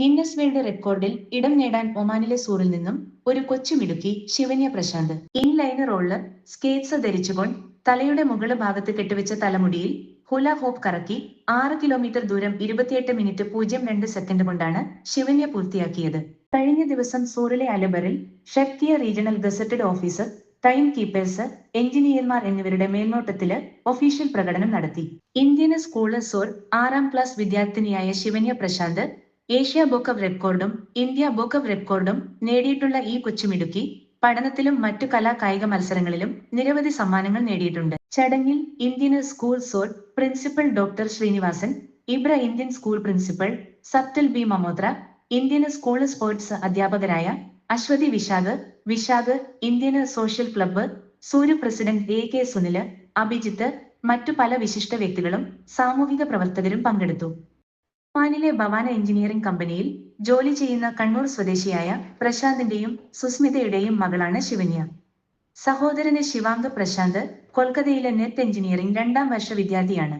Guinness world റെക്കോർഡിൽ ഇടം നേടാൻ ഒമാനിലെ സൂറിൽ നിന്നും ഒരു കൊച്ചുമിടുക്കി Shivanya Prasanth. Inliner roller skates ധരിച്ചുകൊണ്ട് തലയുടെ മുകൾ ഭാഗത്ത് കെട്ടിവെച്ച തലമുടിയിൽ ഹുല ഹോപ്പ് കറക്കി ആറ് കിലോമീറ്റർ ദൂരം ഇരുപത്തിയെട്ട് മിനിറ്റ് പൂജ്യം രണ്ട് സെക്കൻഡ് കൊണ്ടാണ് ശിവന്യ പൂർത്തിയാക്കിയത്. കഴിഞ്ഞ ദിവസം സൂറിലെ അലബറിൽ ഷെഫ്തിയ regional gazetted officer time keepers എഞ്ചിനീയർമാർ എന്നിവരുടെ മേൽനോട്ടത്തിൽ ഒഫീഷ്യൽ പ്രകടനം നടത്തി. ഇന്ത്യൻ സ്കൂൾ സോർ ആറാം class വിദ്യാർത്ഥിനിയായ Shivanya Prashanth Asia book of റെക്കോർഡും ഇന്ത്യ ബുക്ക് ഓഫ് റെക്കോർഡും നേടിയിട്ടുള്ള ഈ കൊച്ചുമിടുക്കി പഠനത്തിലും മറ്റു കലാ കായിക മത്സരങ്ങളിലും നിരവധി സമ്മാനങ്ങൾ നേടിയിട്ടുണ്ട്. ചടങ്ങിൽ Indian school സോഡ് principal doctor Srinivasan Ibra Indian school principal സപ്തൽ B മമോത്ര ഇന്ത്യൻ സ്കൂൾ സ്പോർട്സ് അധ്യാപകരായ Aswathi Vishakh Vishakh Indian social club Surya president A K Sunil Abhijith മറ്റു പല വിശിഷ്ട വ്യക്തികളും സാമൂഹിക പ്രവർത്തകരും പങ്കെടുത്തു. ഒമാനിലെ ഭവാന എഞ്ചിനീയറിംഗ് കമ്പനിയിൽ ജോലി ചെയ്യുന്ന കണ്ണൂർ സ്വദേശിയായ പ്രശാന്തിന്റെയും സുസ്മിതയുടെയും മകളാണ് ശിവന്യ. സഹോദരന് ശിവാംഗ പ്രശാന്ത് കൊൽക്കത്തയിലെ നെറ്റ് എഞ്ചിനീയറിംഗ് രണ്ടാം വർഷ വിദ്യാർത്ഥിയാണ്.